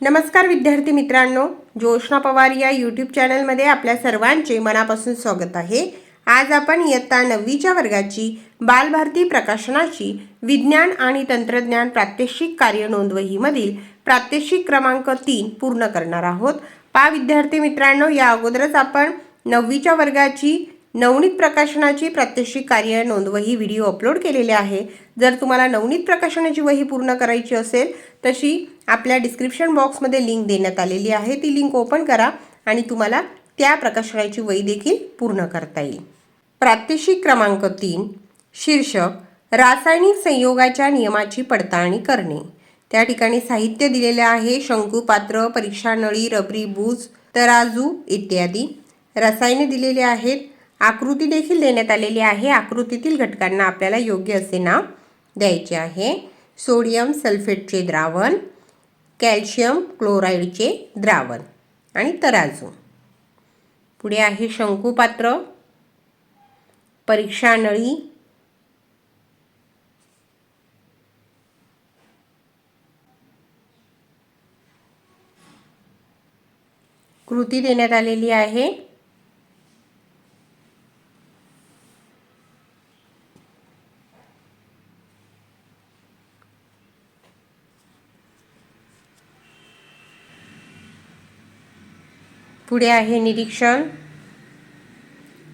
नमस्कार विद्यार्थी मित्रांनो ज्योष्णा पवार या यूट्यूब चॅनलमध्ये आपल्या सर्वांचे मनापासून स्वागत आहे. आज आपण इयत्ता नववीच्या वर्गाची बालभारती प्रकाशनाची विज्ञान आणि तंत्रज्ञान प्रात्यक्षिक कार्य नोंदवहीमधील प्रात्यक्षिक क्रमांक तीन पूर्ण करणार आहोत. पा विद्यार्थी मित्रांनो या अगोदरच आपण नववीच्या वर्गाची नवनीत प्रकाशनाची प्रात्यक्षिक कार्य नोंदवही व्हिडिओ अपलोड केलेले आहे. जर तुम्हाला नवनीत प्रकाशनाची वही पूर्ण करायची असेल तशी आपल्या डिस्क्रिप्शन बॉक्समध्ये लिंक देण्यात आलेली आहे. ती लिंक ओपन करा आणि तुम्हाला त्या प्रकाशनाची वही देखील पूर्ण करता येईल. प्रात्यक्षिक क्रमांक तीन शीर्षक रासायनिक संयोगाच्या नियमाची पडताळणी करणे. त्या ठिकाणी साहित्य दिलेले आहे शंकू पात्र परीक्षा नळी रबरी बूज तराजू इत्यादी. रसायने दिलेली आहेत आकृती देखील देण्यात आलेली आहे. आकृतीतील घटकांना आपल्याला योग्य असे नाव द्यायचे आहे. सोडियम सल्फेटचे द्रावण कॅल्शियम क्लोराईडचे द्रावण आणि तराजू. पुढे आहे शंकुपात्र परीक्षा नळी कृती देण्यात आलेली आहे. पुढे आहे निरीक्षण.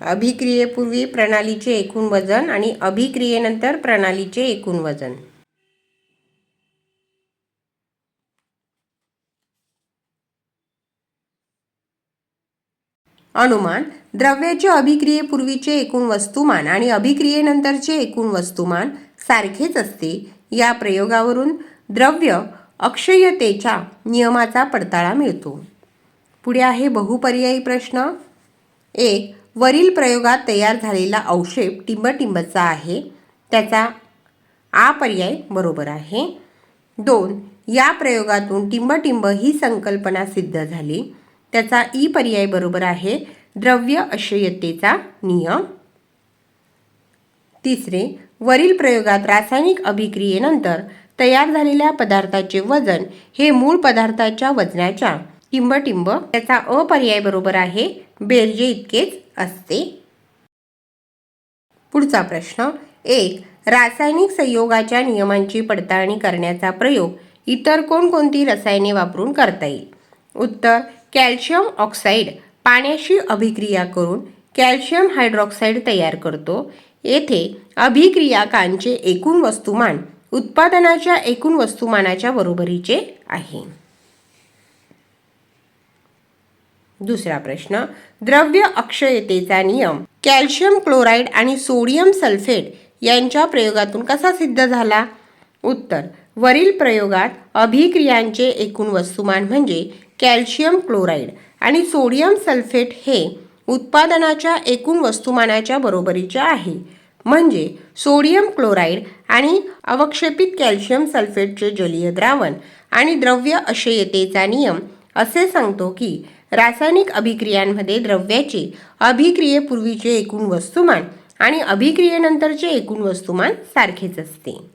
अभिक्रियेपूर्वी प्रणालीचे एकूण वजन आणि अभिक्रियेनंतर प्रणालीचे एकूण वजन. अनुमान द्रव्याचे अभिक्रियेपूर्वीचे एकूण वस्तुमान आणि अभिक्रियेनंतरचे एकूण वस्तुमान सारखेच असते. या प्रयोगावरून द्रव्य अक्षयतेच्या नियमाचा पडताळा मिळतो. पुढे आहे बहुपर्यायी प्रश्न. एक वरील प्रयोगात तयार झालेला अवशेप टिंबटिंबचा आहे. त्याचा आ पर्याय बरोबर आहे. दोन या प्रयोगातून टिंबटिंब ही संकल्पना सिद्ध झाली. त्याचा ई पर्याय बरोबर आहे द्रव्य अक्षयतेचा नियम. तिसरे वरील प्रयोगात रासायनिक अभिक्रियेनंतर तयार झालेल्या पदार्थाचे वजन हे मूळ पदार्थाच्या वजनाच्या टिंबटिंब. त्याचा अपर्याय बरोबर आहे. बेरजे इतकेच असते. पुढचा प्रश्न. एक रासायनिक संयोगाच्या नियमांची पडताळणी करण्याचा प्रयोग इतर कोणकोणती रसायने वापरून करता येईल? उत्तर कॅल्शियम ऑक्साईड पाण्याशी अभिक्रिया करून कॅल्शियम हायड्रॉक्साईड तयार करतो. येथे अभिक्रियाकांचे एकूण वस्तुमान उत्पादनाच्या एकूण वस्तुमानाच्या बरोबरीचे आहे. दुसरा प्रश्न द्रव्य अक्षयतेचा नियम. कॅल्शियम क्लोराईड आणि सोडियम सल्फेट यांच्या प्रयोगातून कसा सिद्ध झाला? उत्तर वरील प्रयोगात अभिक्रियांचे एकूण वस्तुमान म्हणजे कॅल्शियम क्लोराईड आणि सोडियम सल्फेट हे उत्पादनाच्या एकूण वस्तुमानाच्या बरोबरीचे आहे. म्हणजे सोडियम क्लोराईड आणि अवक्षेपित कॅल्शियम सल्फेटचे जलीय द्रावण आणि द्रव्य अक्षयतेचा नियम असे सांगतो की रासायनिक अभिक्रियांमध्ये द्रव्याचे अभिक्रियेपूर्वीचे एकूण वस्तुमान आणि अभिक्रियेनंतरचे एकूण वस्तुमान सारखेच असते.